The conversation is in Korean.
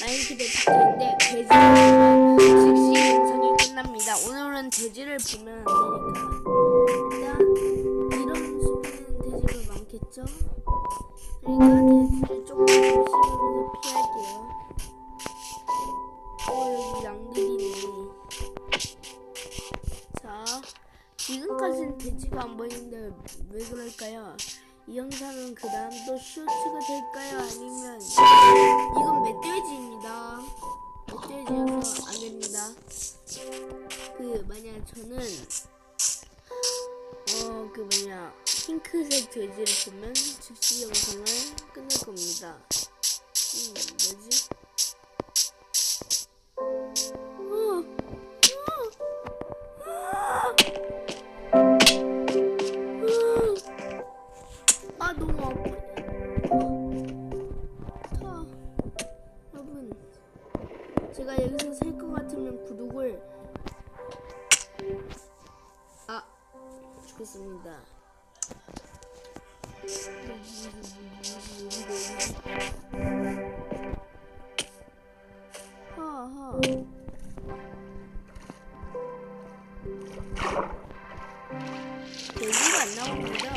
마인크래프트인데 돼지를 보면 즉시 영상이 끝납니다. 오늘은 돼지를 보면 안 되니까 일단 이런 숲에는 돼지가 많겠죠? 그러니까 돼지를 조금 조심하면서 피할게요. 어 여기 양들이네. 자 지금까지는 돼지가 안 보이는데 왜 그럴까요? 이 영상은 그 다음 또 쇼츠가 될까요? 아니면 이건 멧돼지 그 만약 저는 어 그 뭐냐 핑크색 돼지를 보면 즉시 영상을 끝낼 겁니다. 음 뭐지? 제가 여기서 살 것 같으면 구독을 아 죽겠습니다. 하하. 별로가 안 나오는데.